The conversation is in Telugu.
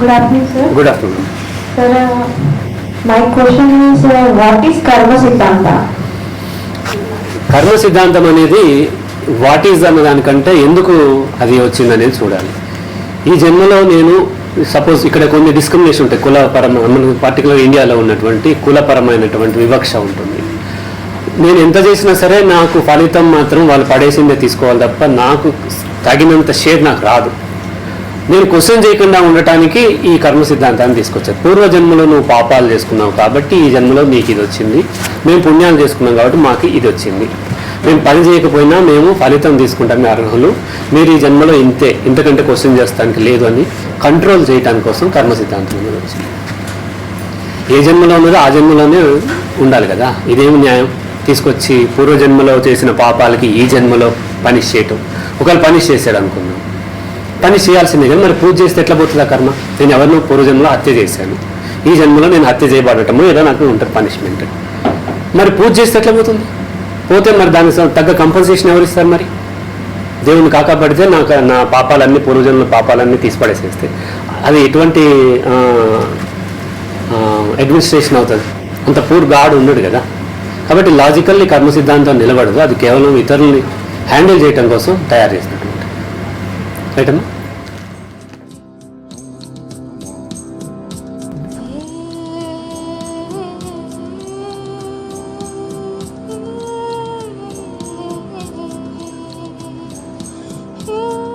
Good afternoon, sir. Good afternoon Sir, uh, my question is, uh, what is Karma Siddhanta? కర్మ సిద్ధాంతం అనేది వాట్ ఈజ్ అన్న దానికంటే ఎందుకు అది వచ్చిందనేది చూడాలి. ఈ జన్మలో నేను సపోజ్ ఇక్కడ కొన్ని డిస్క్రిమినేషన్ ఉంటాయి. కులపరమ మన పర్టికులర్ ఇండియాలో ఉన్నటువంటి కులపరమైనటువంటి వివక్ష ఉంటుంది. నేను ఎంత చేసినా సరే నాకు ఫలితం మాత్రం వాళ్ళు పడేసిందే తీసుకోవాలి తప్ప నాకు తగినంత షేర్ నాకు రాదు. నేను క్వశ్చన్ చేయకుండా ఉండటానికి ఈ కర్మ సిద్ధాంతాన్ని తీసుకొచ్చాను పూర్వజన్మలో నువ్వు పాపాలు చేసుకున్నావు కాబట్టి ఈ జన్మలో నీకు ఇది వచ్చింది. మేము పుణ్యాలు చేసుకున్నాం కాబట్టి మాకు ఇది వచ్చింది. మేము పని చేయకపోయినా మేము ఫలితం తీసుకుంటాం మీ అర్హులు. మీరు ఈ జన్మలో ఇంతే. ఇంతకంటే క్వశ్చన్ చేస్తానికి లేదు అని కంట్రోల్ చేయడానికి కోసం కర్మ సిద్ధాంతం మీద వచ్చింది. ఏ జన్మలో ఉన్నదో ఆ జన్మలోనే ఉండాలి కదా. ఇదేమి న్యాయం? తీసుకొచ్చి పూర్వజన్మలో చేసిన పాపాలకి ఈ జన్మలో పనిష్ చేయటం. ఒకవేళ పనిష్ చేశాడు అనుకున్నాం పని చేయాల్సిందే కదా. మరి పూజ చేస్తే ఎట్లా పోతుంది ఆ కర్మ? నేను ఎవరినో పూర్వజన్మలో హత్య చేశాను. ఈ జన్మలో నేను హత్య చేయబడటము ఏదో నాకు ఉంటుంది పనిష్మెంట్ మరి పూజ చేస్తే ఎట్లా పోతుంది? పోతే మరి దానికి తగ్గ కంపల్సేషన్ ఎవరు ఇస్తారు మరి? దేవుని కాకపడితే నాకు నా పాపాలన్నీ పూర్వజన్మల పాపాలన్నీ తీసిపడేసేస్తే. అది ఎటువంటి అడ్మినిస్ట్రేషన్ అవుతుంది? అంత పూర్ గాడ్ ఉన్నాడు కదా. కాబట్టి లాజికల్లీ కర్మ సిద్ధాంతం నిలబడదు. అది కేవలం ఇతరుల్ని హ్యాండిల్ చేయడం కోసం తయారు చేసినటువంటి రైటమ్మా Ooh.